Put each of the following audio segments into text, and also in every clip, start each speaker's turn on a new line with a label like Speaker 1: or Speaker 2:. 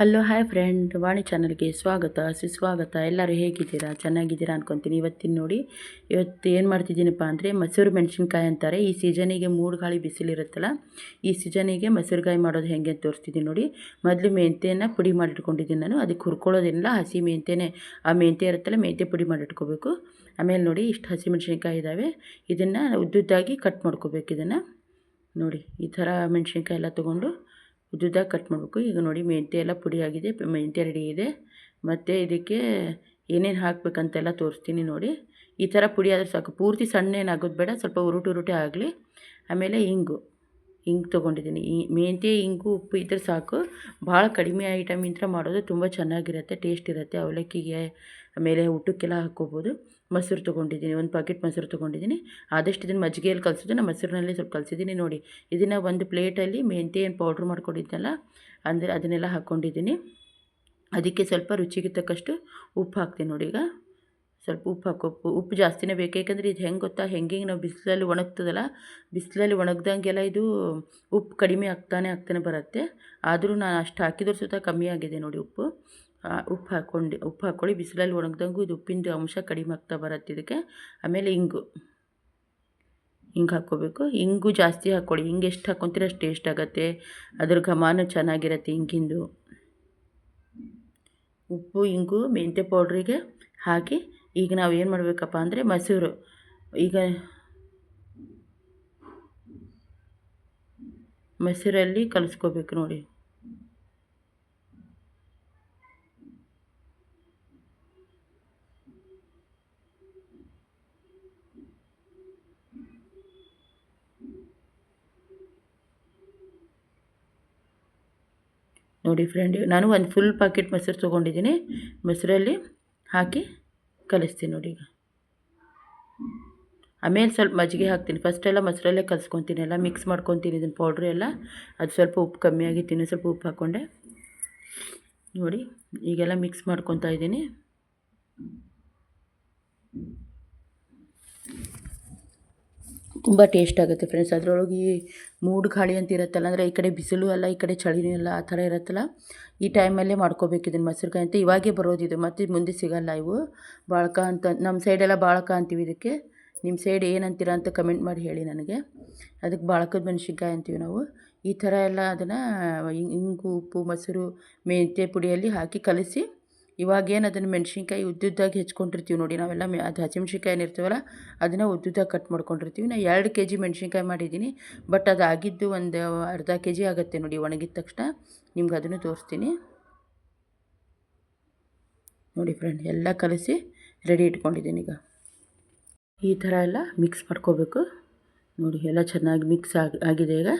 Speaker 1: Hello hi friend ವಾಣಿ ಚಾನಲ್ಗೆ ಸ್ವಾಗತ, ಸುಸ್ವಾಗತ. ಎಲ್ಲರೂ ಹೇಗಿದ್ದೀರಾ? ಚೆನ್ನಾಗಿದ್ದೀರಾ ಅನ್ಕೊತೀನಿ. ಇವತ್ತಿನ ನೋಡಿ, ಇವತ್ತು ಏನು ಮಾಡ್ತಿದ್ದೀನಪ್ಪ ಅಂದರೆ ಮೊಸರು ಮೆಣಸಿನ್ಕಾಯಿ ಅಂತಾರೆ. ಈ ಸೀಸನಿಗೆ ಮೂರು ಗಾಳಿ ಬಿಸಿಲಿರುತ್ತಲ್ಲ, ಈ ಸೀಸನಿಗೆ ಮಸೂರುಗಾಯಿ ಮಾಡೋದು ಹೆಂಗೆ ಅಂತ ತೋರಿಸ್ತಿದ್ದೀನಿ ನೋಡಿ. ಮೊದಲು ಮೆಂತೆಯನ್ನು ಪುಡಿ ಮಾಡಿಟ್ಕೊಂಡಿದ್ದೀನಿ ನಾನು. ಅದಕ್ಕೆ ಹುರ್ಕೊಳ್ಳೋದಿಲ್ಲ ಹಸಿ ಮೆಂತೆನೇ ಆ ಮೆಂತೆ ಇರುತ್ತಲ್ಲ ಮೆಂತೆ ಪುಡಿ ಮಾಡಿಟ್ಕೋಬೇಕು. ಆಮೇಲೆ ನೋಡಿ, ಇಷ್ಟು ಹಸಿ ಮೆಣಸಿನ್ಕಾಯಿ ಇದ್ದಾವೆ ಇದನ್ನು ಉದ್ದುದ್ದಾಗಿ ಕಟ್ ಮಾಡ್ಕೋಬೇಕು ಇದನ್ನು. ನೋಡಿ, ಈ ಥರ ಮೆಣಸಿನ್ಕಾಯಿ ಎಲ್ಲ ತೊಗೊಂಡು ಉದ್ದುದಾಗಿ ಕಟ್ ಮಾಡಬೇಕು. ಈಗ ನೋಡಿ ಮೆಂತ್ಯ ಎಲ್ಲ ಪುಡಿ ಆಗಿದೆ, ಮೆಂತ್ಯ ರೆಡಿ ಇದೆ. ಮತ್ತು ಇದಕ್ಕೆ ಏನೇನು ಹಾಕಬೇಕಂತೆಲ್ಲ ತೋರಿಸ್ತೀನಿ ನೋಡಿ. ಈ ಥರ ಪುಡಿ ಆದರೆ ಸಾಕು. ಪೂರ್ತಿ ಸಣ್ಣ ಏನಾಗೋದು ಬೇಡ, ಸ್ವಲ್ಪ ಉರುಟು ಉರುಟೆ ಆಗಲಿ. ಆಮೇಲೆ ಇಂಗು ಇಂಗು ತೊಗೊಂಡಿದ್ದೀನಿ. ಈ ಮೆಂತ್ಯ, ಇಂಗು, ಉಪ್ಪು ಇದ್ರೆ ಸಾಕು. ಭಾಳ ಕಡಿಮೆ ಐಟಮ್ ಇಂತ್ರ ಮಾಡೋದು ತುಂಬ ಚೆನ್ನಾಗಿರುತ್ತೆ, ಟೇಸ್ಟ್ ಇರುತ್ತೆ. ಅವಲಕ್ಕಿಗೆ, ಆಮೇಲೆ ಊಟಕ್ಕೆಲ್ಲ ಹಾಕ್ಕೋಬೋದು. ಮೊಸರು ತೊಗೊಂಡಿದ್ದೀನಿ, ಒಂದು ಪ್ಯಾಕೆಟ್ ಮೊಸರು ತೊಗೊಂಡಿದ್ದೀನಿ. ಆದಷ್ಟು ಇದನ್ನು ಮಜ್ಜಿಗೆಯಲ್ಲಿ ನಾನು ಮೊಸರಿನಲ್ಲಿ ಸ್ವಲ್ಪ ಕಲಿಸಿದ್ದೀನಿ ನೋಡಿ. ಇದನ್ನು ಒಂದು ಪ್ಲೇಟಲ್ಲಿ ಮೆಂತೆ ಏನು ಪೌಡ್ರ್ ಮಾಡ್ಕೊಂಡಿದ್ದಲ್ಲ ಅಂದರೆ ಅದನ್ನೆಲ್ಲ ಹಾಕ್ಕೊಂಡಿದ್ದೀನಿ. ಅದಕ್ಕೆ ಸ್ವಲ್ಪ ರುಚಿಗೆ ತಕ್ಕಷ್ಟು ಉಪ್ಪು ಹಾಕ್ತೀನಿ ನೋಡಿ ಈಗ. ಸ್ವಲ್ಪ ಉಪ್ಪು ಹಾಕೋ ಉಪ್ಪು ಜಾಸ್ತಿನೇ ಬೇಕು, ಯಾಕಂದರೆ ಇದು ಹೆಂಗೆ ಗೊತ್ತಾ? ಹೆಂಗೆ ಹೆಂಗೆ ನಾವು ಬಿಸಿಲಲ್ಲಿ ಒಣಗ್ತದಲ್ಲ, ಬಿಸಿಲಲ್ಲಿ ಒಣಗ್ದಂಗೆಲ್ಲ ಇದು ಉಪ್ಪು ಕಡಿಮೆ ಆಗ್ತಾನೆ ಆಗ್ತಾನೆ ಬರುತ್ತೆ. ಆದರೂ ನಾನು ಅಷ್ಟು ಹಾಕಿದ್ರು ಸುತ್ತ ಕಮ್ಮಿ ಆಗಿದೆ ನೋಡಿ ಉಪ್ಪು. ಉಪ್ಪು ಹಾಕ್ಕೊಂಡು ಉಪ್ಪು ಹಾಕ್ಕೊಳ್ಳಿ ಬಿಸಿಲಲ್ಲಿ ಒಣಗ್ದಂಗೂ ಇದು ಉಪ್ಪಿಂದು ಅಂಶ ಕಡಿಮೆ ಆಗ್ತಾ ಬರುತ್ತೆ ಇದಕ್ಕೆ. ಆಮೇಲೆ ಇಂಗು. ಹಿಂಗೆ ಹಾಕ್ಕೋಬೇಕು. ಇಂಗು ಜಾಸ್ತಿ ಹಾಕ್ಕೊಳ್ಳಿ ಹಿಂಗೆ ಎಷ್ಟು ಹಾಕ್ಕೊತೀರ ಅಷ್ಟು ಟೇಸ್ಟ್ ಆಗುತ್ತೆ. ಅದ್ರ ಘಮಾನು ಚೆನ್ನಾಗಿರುತ್ತೆ ಹಿಂಗಿಂದು ಉಪ್ಪು, ಇಂಗು, ಮೆಂತ್ಯ ಪೌಡ್ರಿಗೆ ಹಾಕಿ ಈಗ ನಾವು ಏನು ಮಾಡಬೇಕಪ್ಪ ಅಂದರೆ ಮೊಸರು. ಈಗ ಮೊಸರಲ್ಲಿ ಕಲಿಸ್ಕೋಬೇಕು ನೋಡಿ. ನೋಡಿ ಫ್ರೆಂಡ್ ನಾನು ಒಂದು ಫುಲ್ ಪ್ಯಾಕೆಟ್ ಮೊಸರು ತೊಗೊಂಡಿದ್ದೀನಿ. ಮೊಸರಲ್ಲಿ ಹಾಕಿ ಕಲಿಸ್ತೀನಿ ನೋಡಿ ಈಗ. ಆಮೇಲೆ ಸ್ವಲ್ಪ ಮಜ್ಜಿಗೆ ಹಾಕ್ತೀನಿ. ಫಸ್ಟೆಲ್ಲ ಮೊಸರಲ್ಲೇ ಕಲಿಸ್ಕೊತೀನಿ ಎಲ್ಲ ಮಿಕ್ಸ್ ಮಾಡ್ಕೊತೀನಿ ಇದನ್ನು ಪೌಡ್ರ್ ಎಲ್ಲ. ಅದು ಸ್ವಲ್ಪ ಉಪ್ಪು ಕಮ್ಮಿ ಆಗಿತ್ತು ಸ್ವಲ್ಪ ಉಪ್ಪು ಹಾಕ್ಕೊಂಡೆ ನೋಡಿ, ಈಗೆಲ್ಲ ಮಿಕ್ಸ್ ಮಾಡ್ಕೊತಾ ಇದ್ದೀನಿ. ತುಂಬ ಟೇಸ್ಟ್ ಆಗುತ್ತೆ ಫ್ರೆಂಡ್ಸ್ ಅದರೊಳಗೆ ಈ ಮೂಡು ಗಾಳಿ ಅಂತ ಇರುತ್ತಲ್ಲ, ಅಂದರೆ ಈ ಕಡೆ ಬಿಸಿಲು ಅಲ್ಲ, ಈ ಕಡೆ ಚಳಿನೂ ಅಲ್ಲ ಆ ಥರ ಇರುತ್ತಲ್ಲ, ಈ ಟೈಮಲ್ಲೇ ಮಾಡ್ಕೋಬೇಕು ಇದನ್ನು ಮೊಸರುಗಾಯಿ ಅಂತ. ಇವಾಗೇ ಬರೋದಿದು ಮತ್ತು ಮುಂದೆ ಸಿಗಲ್ಲ ಇವು. ಬಾಳ್ಕ ಅಂತ ನಮ್ಮ ಸೈಡೆಲ್ಲ ಬಾಳಕ ಅಂತೀವಿ ಇದಕ್ಕೆ. ನಿಮ್ಮ ಸೈಡ್ ಏನಂತೀರ ಅಂತ ಕಮೆಂಟ್ ಮಾಡಿ ಹೇಳಿ ನನಗೆ. ಅದಕ್ಕೆ ಬಾಳಕದ ಮೆಣಸಿನ್ಕಾಯಿ ಅಂತೀವಿ ನಾವು. ಈ ಥರ ಎಲ್ಲ ಅದನ್ನು ಇಂಗು ಉಪ್ಪು, ಮೊಸರು, ಮೆಂತ್ಯ ಪುಡಿಯಲ್ಲಿ ಹಾಕಿ ಕಲಸಿ ಇವಾಗೇನು ಅದನ್ನು ಮೆಣಸಿನ್ಕಾಯಿ ಉದ್ದುದ್ದಾಗಿ ಹೆಚ್ಕೊಂಡಿರ್ತೀವಿ ನೋಡಿ, ನಾವೆಲ್ಲ ಅದು ಹಸಿಮೆಣ್ಸಿನ್ಕಾಯಿ ಏನಿರ್ತೀವಲ್ಲ, ಅದನ್ನು ಉದ್ದುದ್ದಾಗಿ ಕಟ್ ಮಾಡ್ಕೊಂಡಿರ್ತೀವಿ. ನಾನು ಎರಡು ಕೆ ಜಿ ಮೆಣಸಿನ್ಕಾಯಿ ಮಾಡಿದ್ದೀನಿ ಬಟ್ ಅದು ಆಗಿದ್ದು ಒಂದು ಅರ್ಧ ಕೆ ಜಿ ಆಗುತ್ತೆ ನೋಡಿ, ಒಣಗಿದ ತಕ್ಷಣ. ನಿಮ್ಗೆ ಅದನ್ನು ತೋರಿಸ್ತೀನಿ. ನೋಡಿ ಫ್ರೆಂಡ್ ಎಲ್ಲ ಕಲಸಿ ರೆಡಿ ಇಟ್ಕೊಂಡಿದ್ದೀನಿ ಈಗ. ಈ ಥರ ಎಲ್ಲ ಮಿಕ್ಸ್ ಮಾಡ್ಕೋಬೇಕು. ನೋಡಿ, ಎಲ್ಲ ಚೆನ್ನಾಗಿ ಮಿಕ್ಸ್ ಆಗಿ, ಆಗಿದೆ ಈಗ.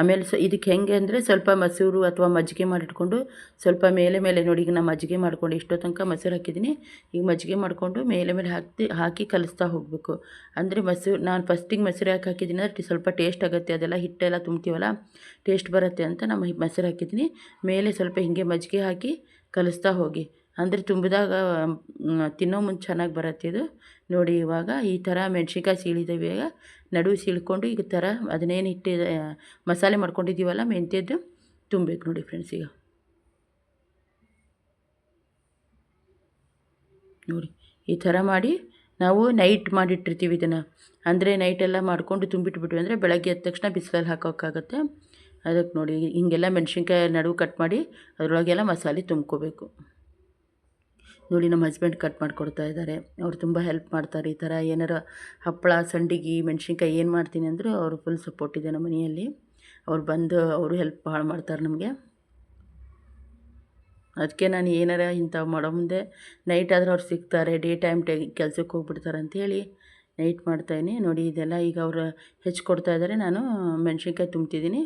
Speaker 1: ಆಮೇಲೆ ಸ ಇದಕ್ಕೆ ಹೆಂಗೆ ಅಂದರೆ ಸ್ವಲ್ಪ ಮೊಸರು ಅಥವಾ ಮಜ್ಜಿಗೆ ಮಾಡಿಟ್ಕೊಂಡು ಸ್ವಲ್ಪ ಮೇಲೆ ಮೇಲೆ ನೋಡಿ, ಈಗ ನಾನು ಮಜ್ಜಿಗೆ ಮಾಡ್ಕೊಂಡು ಇಷ್ಟೋ ತನಕ ಮೊಸರು ಹಾಕಿದ್ದೀನಿ. ಈಗ ಮಜ್ಜಿಗೆ ಮಾಡಿಕೊಂಡು ಮೇಲೆ ಮೇಲೆ ಹಾಕಿ ಹಾಕಿ ಕಲಿಸ್ತಾ ಹೋಗಬೇಕು. ಅಂದರೆ ಮೊಸರು, ನಾನು ಫಸ್ಟಿಗೆ ಮೊಸರು ಯಾಕೆ ಹಾಕಿದ್ದೀನಿ ಅಂದರೆ ಸ್ವಲ್ಪ ಟೇಸ್ಟ್ ಆಗುತ್ತೆ, ಅದೆಲ್ಲ ಹಿಟ್ಟೆಲ್ಲ ತುಂಬ್ತೀವಲ್ಲ, ಟೇಸ್ಟ್ ಬರುತ್ತೆ ಅಂತ ನಮ್ಮ ಮೊಸರು ಹಾಕಿದ್ದೀನಿ. ಮೇಲೆ ಸ್ವಲ್ಪ ಹೀಗೆ ಮಜ್ಜಿಗೆ ಹಾಕಿ ಕಲಿಸ್ತಾ ಹೋಗಿ. ಅಂದರೆ ತುಂಬಿದಾಗ ತಿನ್ನೋ ಮುಂಚೆ ಚೆನ್ನಾಗಿ ಬರುತ್ತೆ ಇದು. ನೋಡಿ ಇವಾಗ ಈ ಥರ ಮೆಣ್ಸಿನ್ಕಾಯಿ ಸೀಳಿದ್ದೇವೆ ಈಗ ನಡುವೆ ಸಿಳ್ಕೊಂಡು ಈಗ ಥರ ಅದನ್ನೇನು ಇಟ್ಟು ಮಸಾಲೆ ಮಾಡ್ಕೊಂಡಿದ್ದೀವಲ್ಲ, ಮೆಂತ್ಯದ್ದು ತುಂಬಬೇಕು ನೋಡಿ ಫ್ರೆಂಡ್ಸ್ ಈಗ. ನೋಡಿ, ಈ ಥರ ಮಾಡಿ ನಾವು ನೈಟ್ ಮಾಡಿಟ್ಟಿರ್ತೀವಿ ಇದನ್ನು. ಅಂದರೆ ನೈಟೆಲ್ಲ ಮಾಡಿಕೊಂಡು ತುಂಬಿಟ್ಬಿಟ್ವಿ ಅಂದರೆ ಬೆಳಗ್ಗೆ ಎದ್ದ ತಕ್ಷಣ ಬಿಸಿಲಲ್ಲಿ ಹಾಕೋಕ್ಕಾಗತ್ತೆ. ಅದಕ್ಕೆ ನೋಡಿ, ಹಿಂಗೆಲ್ಲ ಮೆಣಸಿನ್ಕಾಯಿ ನಡುವೆ ಕಟ್ ಮಾಡಿ ಅದರೊಳಗೆಲ್ಲ ಮಸಾಲೆ ತುಂಬ್ಕೋಬೇಕು. ನೋಡಿ ನಮ್ಮ ಹಸ್ಬೆಂಡ್ ಕಟ್ ಮಾಡಿಕೊಡ್ತಾ ಇದ್ದಾರೆ. ಅವ್ರು ತುಂಬ ಹೆಲ್ಪ್ ಮಾಡ್ತಾರೆ ಈ ಥರ ಏನಾರ ಹಪ್ಪಳ, ಸಂಡಿಗೆ, ಮೆಣ್ಸಿನ್ಕಾಯಿ ಏನು ಮಾಡ್ತೀನಿ ಅಂದರೂ ಅವರು ಫುಲ್ ಸಪೋರ್ಟ್ ಇದೆ ನಮ್ಮ ಮನೆಯಲ್ಲಿ. ಅವ್ರು ಬಂದು ಅವರು ಹೆಲ್ಪ್ ಭಾಳ ಮಾಡ್ತಾರೆ ನಮಗೆ. ಅದಕ್ಕೆ ನಾನು ಏನಾರ ಇಂಥವು ಮಾಡೋ ಮುಂದೆ ನೈಟ್ ಆದ್ರೆ ಅವ್ರು ಸಿಗ್ತಾರೆ ಡೇ ಟೈಮ್ ಟೈ ಕೆಲಸಕ್ಕೆ ಹೋಗ್ಬಿಡ್ತಾರೆ ಅಂಥೇಳಿ ನೈಟ್ ಮಾಡ್ತಾಯಿನಿ ನೋಡಿ ಇದೆಲ್ಲ ಈಗ ಅವರು ಕೊಡ್ತಾ ಇದ್ದಾರೆ. ನಾನು ಮೆಣ್ಸಿನ್ಕಾಯಿ ತುಂಬ್ತಿದ್ದೀನಿ.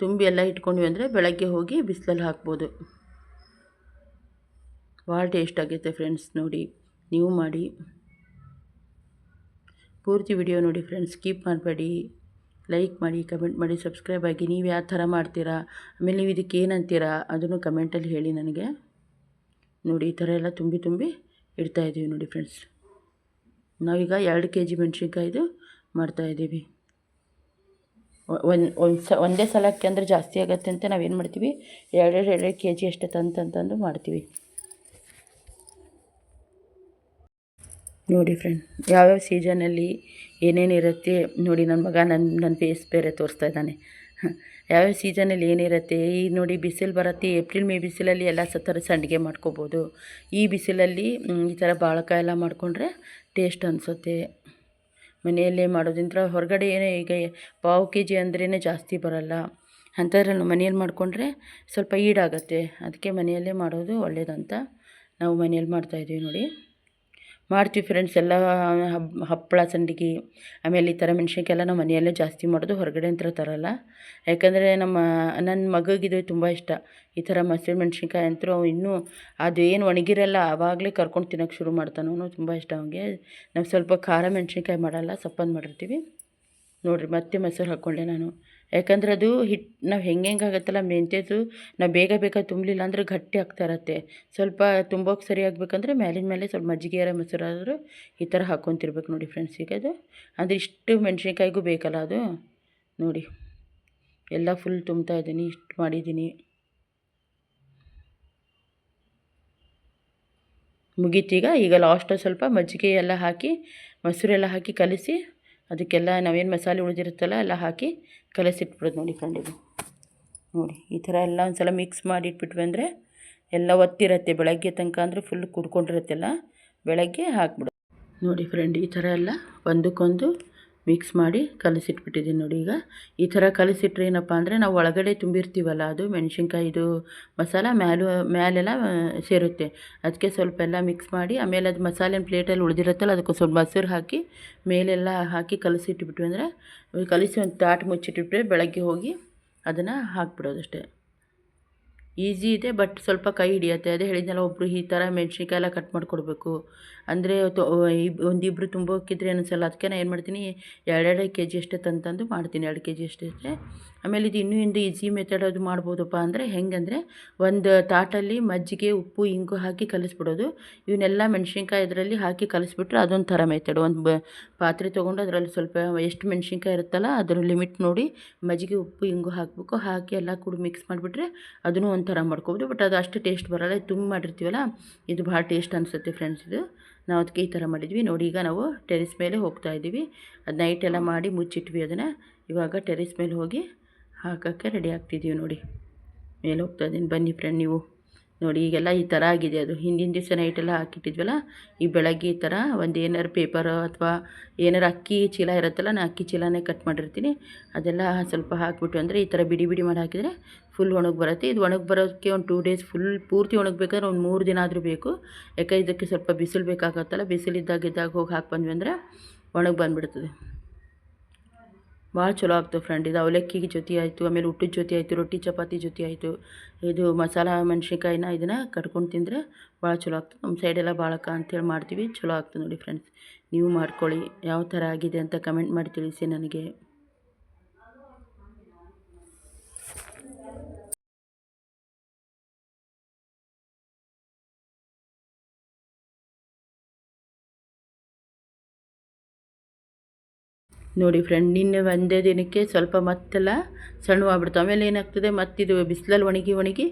Speaker 1: ತುಂಬಿ ಎಲ್ಲ ಇಟ್ಕೊಂಡ್ವಿ ಅಂದರೆ ಬೆಳಗ್ಗೆ ಹೋಗಿ ಬಿಸಿಲಲ್ಲಿ ಹಾಕ್ಬೋದು. ಭಾಳ ಟೇಸ್ಟ್ ಆಗೈತೆ ಫ್ರೆಂಡ್ಸ್ ನೋಡಿ, ನೀವು ಮಾಡಿ. ಪೂರ್ತಿ ವಿಡಿಯೋ ನೋಡಿ ಫ್ರೆಂಡ್ಸ್, ಸ್ಕಿಪ್ ಮಾಡಬೇಡಿ. ಲೈಕ್ ಮಾಡಿ, ಕಮೆಂಟ್ ಮಾಡಿ, ಸಬ್ಸ್ಕ್ರೈಬ್ ಆಗಿ. ನೀವು ಯಾವ ಥರ ಮಾಡ್ತೀರಾ, ಆಮೇಲೆ ನೀವು ಇದಕ್ಕೆ ಏನಂತೀರಾ ಅದನ್ನು ಕಮೆಂಟಲ್ಲಿ ಹೇಳಿ ನನಗೆ. ನೋಡಿ, ಈ ಥರ ಎಲ್ಲ ತುಂಬಿ ತುಂಬಿ ಇಡ್ತಾಯಿದ್ದೀವಿ ನೋಡಿ ಫ್ರೆಂಡ್ಸ್. ನಾವೀಗ ಎರಡು ಕೆ ಜಿ ಮೆಣಸಿನ್ಕಾಯ್ದು ಮಾಡ್ತಾಯಿದ್ದೀವಿ ಒಂದು ಒಂದು ಸ, ಒಂದೇ ಸಲಕ್ಕೆ ಅಂದರೆ ಜಾಸ್ತಿ ಆಗುತ್ತೆ ಅಂತ ನಾವೇನು ಮಾಡ್ತೀವಿ, ಎರಡೆರಡು ಎರಡು ಕೆ ಜಿ ಅಷ್ಟೇ ತಂದು ತಂದು ಮಾಡ್ತೀವಿ. ನೋಡಿ ಫ್ರೆಂಡ್ ಯಾವ್ಯಾವ ಸೀಸನಲ್ಲಿ ಏನೇನಿರುತ್ತೆ ನೋಡಿ ನನ್ನ ಮಗ ನನ್ನ ನನ್ನ ಫೇಸ್ ಬೇರೆ ತೋರಿಸ್ತಾ ಇದ್ದಾನೆ. ಯಾವ್ಯಾವ ಸೀಸನಲ್ಲಿ ಏನಿರುತ್ತೆ ಈ ನೋಡಿ ಬಿಸಿಲು ಬರುತ್ತೆ, ಏಪ್ರಿಲ್, ಮೇ ಬಿಸಿಲಲ್ಲಿ ಎಲ್ಲ ಸತ್ತರ ಸಂಡಿಗೆ ಮಾಡ್ಕೋಬೋದು. ಈ ಬಿಸಿಲಲ್ಲಿ ಈ ಥರ ಬಾಳಕಾಯಿ ಎಲ್ಲ ಮಾಡಿಕೊಂಡ್ರೆ ಟೇಸ್ಟ್ ಅನಿಸುತ್ತೆ. ಮನೆಯಲ್ಲೇ ಮಾಡೋದ್ರಿಂದ ಹೊರಗಡೆ ಏನೇ ಈಗ ಪಾವು ಕೆ ಜಿ ಅಂದ್ರೇ ಜಾಸ್ತಿ ಬರಲ್ಲ. ಅಂಥದ್ರಲ್ಲಿ ಮನೆಯಲ್ಲಿ ಮಾಡಿಕೊಂಡ್ರೆ ಸ್ವಲ್ಪ ಈಡಾಗುತ್ತೆ. ಅದಕ್ಕೆ ಮನೆಯಲ್ಲೇ ಮಾಡೋದು ಒಳ್ಳೆಯದಂತ ನಾವು ಮನೆಯಲ್ಲಿ ಮಾಡ್ತಾಯಿದ್ದೀವಿ ನೋಡಿ. ಮಾಡ್ತೀವಿ ಫ್ರೆಂಡ್ಸ್ ಎಲ್ಲ, ಹಬ್, ಹಪ್ಪಳ ಸಂಡಿಗೆ, ಆಮೇಲೆ ಈ ಥರ ಮೆಣ್ಸಿನ್ಕಾಯಿ ಎಲ್ಲ ನಾವು ಮನೆಯಲ್ಲೇ ಜಾಸ್ತಿ ಮಾಡೋದು ಹೊರಗಡೆ ಅಂತ ತರಲ್ಲ ಯಾಕಂದರೆ ನಮ್ಮ ನನ್ನ ಮಗಗಿದು ತುಂಬ ಇಷ್ಟ. ಈ ಥರ ಮಸಿರು ಮೆಣ್ಸಿನ್ಕಾಯಿ ಅಂತೂ ಅವು ಇನ್ನೂ ಅದು ಏನು ಒಣಗಿರಲ್ಲ ಆವಾಗಲೇ ಕರ್ಕೊಂಡು ತಿನ್ನೋಕೆ ಶುರು ಮಾಡ್ತಾನು. ಅವನು ತುಂಬ ಇಷ್ಟ ಅವನಿಗೆ. ನಾವು ಸ್ವಲ್ಪ ಖಾರ ಮೆಣ್ಸಿನ್ಕಾಯಿ ಮಾಡಲ್ಲ ಸಪ್ಪಂದು ಮಾಡಿರ್ತೀವಿ. ನೋಡಿರಿ, ಮತ್ತೆ ಮೊಸರು ಹಾಕ್ಕೊಂಡೆ ನಾನು. ಯಾಕಂದ್ರೆ ಅದು ಹಿಟ್ಟು ನಾವು ಹೆಂಗೆ ಹೆಂಗೆ ಆಗುತ್ತಲ್ಲ ಮೆಂತ್ಯದು ನಾವು ಬೇಗ ಬೇಗ ತುಂಬಲಿಲ್ಲ ಅಂದರೆ ಗಟ್ಟಿ ಆಗ್ತಾ ಇರತ್ತೆ ಸ್ವಲ್ಪ ತುಂಬೋಕೆ ಸರಿ ಆಗಬೇಕಂದ್ರೆ ಮೇಲಿನ ಮೇಲೆ ಸ್ವಲ್ಪ ಮಜ್ಜಿಗೆ ಮೊಸರು ಆದರೂ ಈ ಥರ ಹಾಕ್ಕೊಂತಿರ್ಬೇಕು ನೋಡಿ ಫ್ರೆಂಡ್ಸ್. ಈಗ ಅದು, ಅಂದರೆ ಇಷ್ಟು ಮೆಣಸಿನ್ಕಾಯಿಗೂ ಬೇಕಲ್ಲ ಅದು. ನೋಡಿ, ಎಲ್ಲ ಫುಲ್ ತುಂಬ್ತಾ ಇದ್ದೀನಿ, ಇಷ್ಟು ಮಾಡಿದ್ದೀನಿ. ಮುಗೀತೀಗ ಈಗ ಲಾಸ್ಟ್ ಸ್ವಲ್ಪ ಮಜ್ಜಿಗೆ ಎಲ್ಲ ಹಾಕಿ, ಮೊಸರೆಲ್ಲ ಹಾಕಿ ಕಲಸಿ ಅದಕ್ಕೆಲ್ಲ ನಾವೇನು ಮಸಾಲೆ ಉಳಿದಿರುತ್ತಲ್ಲ ಎಲ್ಲ ಹಾಕಿ ಕಲಸಿಟ್ಬಿಡೋದು ನೋಡಿ ಫ್ರೆಂಡ್ ನೋಡಿ, ಈ ಥರ ಎಲ್ಲ ಒಂದು ಸಲ ಮಿಕ್ಸ್ ಮಾಡಿ ಇಟ್ಬಿಟ್ವಿ ಅಂದರೆ ಎಲ್ಲ ಒತ್ತಿರತ್ತೆ. ಬೆಳಗ್ಗೆ ತನಕ ಅಂದರೆ ಫುಲ್ ಕುಡ್ಕೊಂಡಿರುತ್ತೆಲ್ಲ ಬೆಳಗ್ಗೆ ಹಾಕ್ಬಿಡೋದು. ನೋಡಿ ಫ್ರೆಂಡ್, ಈ ಥರ ಎಲ್ಲ ಒಂದಕ್ಕೊಂದು ಮಿಕ್ಸ್ ಮಾಡಿ ಕಲಸಿಟ್ಬಿಟ್ಟಿದ್ದೀನಿ ನೋಡಿ ಈಗ. ಈ ಥರ ಕಲಸಿಟ್ರೆ ಏನಪ್ಪ ಅಂದರೆ ನಾವು ಒಳಗಡೆ ತುಂಬಿರ್ತೀವಲ್ಲ ಅದು ಮೆಣಸಿನ್ಕಾಯಿದು ಮಸಾಲ ಮ್ಯಾಲೂ, ಮ್ಯಾಲೆಲ್ಲ ಸೇರುತ್ತೆ. ಅದಕ್ಕೆ ಸ್ವಲ್ಪ ಎಲ್ಲ ಮಿಕ್ಸ್ ಮಾಡಿ ಆಮೇಲೆ ಅದು ಮಸಾಲೆ ಪ್ಲೇಟಲ್ಲಿ ಉಳಿದಿರುತ್ತಲ್ಲ ಅದಕ್ಕೆ ಸ್ವಲ್ಪ ಮೊಸರು ಹಾಕಿ ಮೇಲೆಲ್ಲ ಹಾಕಿ ಕಲಸಿಟ್ಬಿಟ್ವಿ ಅಂದರೆ ಕಲಸಿ ಒಂದು ತಾಟ್ ಮುಚ್ಚಿಟ್ಬಿಟ್ರೆ ಬೆಳಗ್ಗೆ ಹೋಗಿ ಅದನ್ನು ಹಾಕ್ಬಿಡೋದಷ್ಟೇ ಈಸಿ ಇದೆ, ಬಟ್ ಸ್ವಲ್ಪ ಕೈ ಹಿಡಿಯುತ್ತೆ. ಅದೇ ಹೇಳಿದ್ನಲ್ಲ ಒಬ್ಬರು ಈ ಥರ ಮೆಣಸಿನ್ಕಾಯಿ ಎಲ್ಲ ಕಟ್ ಮಾಡಿಕೊಡ್ಬೇಕು. ಅಂದರೆ ಒಂದಿಬ್ಬರು ತುಂಬೋಕ್ಕಿದ್ರೆ ಅನಿಸಲ್ಲ ಅದಕ್ಕೆ ನಾನು ಏನು ಮಾಡ್ತೀನಿ, ಎರಡೆರಡು ಕೆ ಜಿ ಅಷ್ಟೇ ತಂದು ಮಾಡ್ತೀನಿ, ಎರಡು ಕೆ ಜಿ ಅಷ್ಟೇ ಆಮೇಲೆ ಇದು ಇನ್ನೂ ಒಂದು ಈಸಿ ಮೆಥಡ್ ಅದು ಮಾಡ್ಬೋದಪ್ಪ ಅಂದರೆ ಹೆಂಗಂದರೆ ಒಂದು ತಾಟಲ್ಲಿ ಮಜ್ಜಿಗೆ, ಉಪ್ಪು, ಇಂಗು ಹಾಕಿ ಕಲಿಸ್ಬಿಡೋದು. ಇವನ್ನೆಲ್ಲ ಮೆಣಸಿನ್ಕಾಯಿ ಇದರಲ್ಲಿ ಹಾಕಿ ಕಲಿಸ್ಬಿಟ್ರೆ ಅದೊಂದು ಥರ ಮೆಥಡ್ ಒಂದು ಪಾತ್ರೆ ತೊಗೊಂಡು ಅದರಲ್ಲಿ ಸ್ವಲ್ಪ ಎಷ್ಟು ಮೆಣಸಿನ್ಕಾಯಿ ಇರುತ್ತಲ್ಲ ಅದರ ಲಿಮಿಟ್ ನೋಡಿ ಮಜ್ಜಿಗೆ, ಉಪ್ಪು, ಇಂಗು ಹಾಕಬೇಕು. ಹಾಕಿ ಎಲ್ಲ ಕೂಡ ಮಿಕ್ಸ್ ಮಾಡಿಬಿಟ್ರೆ ಅದನ್ನು ಒಂಥರ ಮಾಡ್ಕೊಬೋದು. ಬಟ್ ಅದು ಅಷ್ಟು ಟೇಸ್ಟ್ ಬರಲ್ಲ. ಇದು ತುಂಬ ಮಾಡಿರ್ತೀವಲ್ಲ, ಇದು ಭಾಳ ಟೇಸ್ಟ್ ಅನಿಸುತ್ತೆ ಫ್ರೆಂಡ್ಸ್ ಇದು. ನಾವು ಅದಕ್ಕೆ ಈ ಥರ ಮಾಡಿದ್ವಿ. ನೋಡಿ, ಈಗ ನಾವು ಟೆರೆಸ್ ಮೇಲೆ ಹೋಗ್ತಾ ಇದ್ದೀವಿ. ಅದು ನೈಟ್ ಎಲ್ಲ ಮಾಡಿ ಮುಚ್ಚಿಟ್ವಿ ಅದನ್ನು. ಇವಾಗ ಟೆರೆಸ್ ಮೇಲೆ ಹೋಗಿ ಹಾಕೋಕ್ಕೆ ರೆಡಿ ಆಗ್ತಿದ್ದೀವಿ ನೋಡಿ. ಮೇಲೆ ಹೋಗ್ತಾ ಇದ್ದೀನಿ. ಬನ್ನಿ ಫ್ರೆಂಡ್ ನೀವು. ನೋಡಿ, ಈಗೆಲ್ಲ ಈ ಥರ ಆಗಿದೆ ಅದು. ಹಿಂದಿನ ದಿವಸ ನೈಟೆಲ್ಲ ಹಾಕಿಟ್ಟಿದ್ವಲ್ಲ, ಈ ಬೆಳಗ್ಗೆ ಈ ಥರ ಒಂದು ಏನಾರು ಪೇಪರ್ ಅಥವಾ ಏನಾರು ಅಕ್ಕಿ ಚೀಲ ಇರುತ್ತಲ್ಲ, ನಾನು ಅಕ್ಕಿ ಚೀಲನೇ ಕಟ್ ಮಾಡಿರ್ತೀನಿ. ಅದೆಲ್ಲ ಸ್ವಲ್ಪ ಹಾಕ್ಬಿಟ್ಟು, ಅಂದರೆ ಈ ಥರ ಬಿಡಿ ಬಿಡಿ ಮಾಡಿ ಹಾಕಿದರೆ ಫುಲ್ ಒಣಗಿ ಬರುತ್ತೆ. ಇದು ಒಣಗಿ ಬರೋಕ್ಕೆ ಒಂದು ಟೂ ಡೇಸ್ ಫುಲ್ ಪೂರ್ತಿ ಒಣಗಬೇಕಾದ್ರೆ ಒಂದು ಮೂರು ದಿನ ಆದರೂ ಬೇಕು. ಯಾಕೆ ಇದಕ್ಕೆ ಸ್ವಲ್ಪ ಬಿಸಿಲು ಬೇಕಾಗತ್ತಲ್ಲ ಬಿಸಿಲಿದ್ದಾಗ ಇದ್ದಾಗ ಹೋಗಿ ಹಾಕಿ ಬಂದ್ವಿ ಅಂದರೆ ಒಣಗಿ ಬಂದುಬಿಡ್ತದೆ. ಭಾಳ ಚಲೋ ಆಗ್ತದೆ ಫ್ರೆಂಡ್ ಇದು ಅವಲಕ್ಕಿಗೆ ಜೊತೆ ಆಯಿತು, ಆಮೇಲೆ ಊಟದ ಜೊತೆ ಆಯಿತು, ರೊಟ್ಟಿ, ಚಪಾತಿ ಜೊತೆ ಆಯಿತು. ಇದು ಮಸಾಲ ಮೆಣಸಿನ್ಕಾಯಿನ ಇದನ್ನು ಕಟ್ಕೊಂಡು ತಿಂದರೆ ಭಾಳ ಚಲೋ ಆಗ್ತದೆ. ನಮ್ಮ ಸೈಡೆಲ್ಲ ಭಾಳಕ್ಕ ಅಂಥೇಳಿ ಮಾಡ್ತೀವಿ. ಚಲೋ ಆಗ್ತದೆ ನೋಡಿ ಫ್ರೆಂಡ್ಸ್ ನೀವು ಮಾಡ್ಕೊಳ್ಳಿ. ಯಾವ ಥರ ಆಗಿದೆ ಅಂತ ಕಮೆಂಟ್ ಮಾಡಿ ತಿಳಿಸಿ ನನಗೆ. ನೋಡಿ ಫ್ರೆಂಡ್ ನಿನ್ನೆ ಒಂದೇ ದಿನಕ್ಕೆ ಸ್ವಲ್ಪ ಮತ್ತೆಲ್ಲ ಸಣ್ಣವಾಗ್ಬಿಡ್ತು ಆಮೇಲೆ ಏನಾಗ್ತದೆ, ಮತ್ತಿದು ಬಿಸಿಲಲ್ಲಿ ಒಣಗಿ ಒಣಗಿ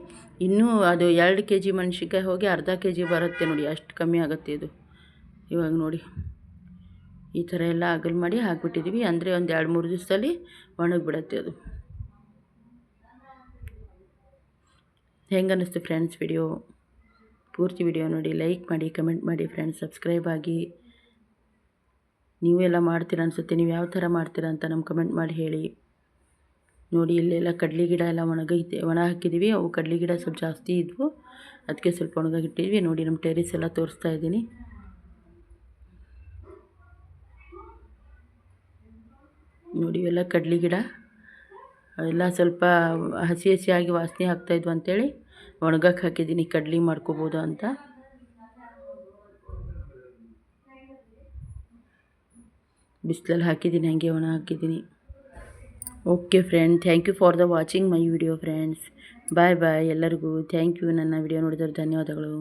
Speaker 1: ಇನ್ನೂ ಅದು ಎರಡು ಕೆ ಜಿ ಮೆಣಸಿನ್ಕಾಯಿ ಹೋಗಿ ಅರ್ಧ ಕೆ ಜಿ ಬರುತ್ತೆ ನೋಡಿ, ಅಷ್ಟು ಕಮ್ಮಿ ಆಗುತ್ತೆ ಇದು. ಇವಾಗ ನೋಡಿ, ಈ ಥರ ಎಲ್ಲ ಅಗಲ್ ಮಾಡಿ ಹಾಕ್ಬಿಟ್ಟಿದ್ದೀವಿ ಅಂದರೆ ಒಂದು ಎರಡು ಮೂರು ದಿವಸದಲ್ಲಿ ಒಣಗಿಬಿಡತ್ತೆ ಅದು. ಹೆಂಗೆ ಅನ್ನಿಸ್ತು ಫ್ರೆಂಡ್ಸ್ ವಿಡಿಯೋ ಪೂರ್ತಿ ವಿಡಿಯೋ ನೋಡಿ ಲೈಕ್ ಮಾಡಿ ಕಮೆಂಟ್ ಮಾಡಿ ಫ್ರೆಂಡ್ಸ್ ಸಬ್ಸ್ಕ್ರೈಬ್ ಆಗಿ. ನೀವು ಮಾಡ್ತೀರ ಅನಿಸುತ್ತೆ, ನೀವು ಯಾವ ಥರ ಮಾಡ್ತೀರಾ ಅಂತ ನಮ್ಮ ಕಮೆಂಟ್ ಮಾಡಿ ಹೇಳಿ. ನೋಡಿ, ಇಲ್ಲೆಲ್ಲ ಕಡ್ಲಿ ಗಿಡ ಎಲ್ಲ ಒಣಗೈತೆ ಒಣ ಹಾಕಿದ್ದೀವಿ ಅವು ಕಡ್ಲಿ ಗಿಡ ಸ್ವಲ್ಪ ಜಾಸ್ತಿ ಇದ್ವು. ಅದಕ್ಕೆ ಸ್ವಲ್ಪ ಒಣಗಾಗಿಟ್ಟಿದ್ವಿ. ನೋಡಿ ನಮ್ಮ ಟೆರಿಸ್ ಎಲ್ಲ ತೋರಿಸ್ತಾ ಇದ್ದೀನಿ. ನೋಡಿ, ಇವೆಲ್ಲ ಕಡ್ಲಿ ಗಿಡ. ಎಲ್ಲ ಸ್ವಲ್ಪ ಹಸಿ ಹಸಿಯಾಗಿ ವಾಸನೆ ಆಗ್ತಾಯಿದ್ವು ಅಂಥೇಳಿ ಒಣಗಕ್ಕೆ ಹಾಕಿದ್ದೀನಿ. ಕಡ್ಲಿ ಮಾಡ್ಕೋಬೋದು ಅಂತ. ಬಿಸಿಲಲ್ಲಿ ಹಾಕಿದ್ದೀನಿ, ಹಾಗೆ ಒಣ ಹಾಕಿದ್ದೀನಿ. Okay friend thank you for the watching my video friends bye bye ಎಲ್ಲರಿಗೂ. ಥ್ಯಾಂಕ್ ಯು ನನ್ನ ವಿಡಿಯೋ ನೋಡಿದ್ರೆ ಧನ್ಯವಾದಗಳು.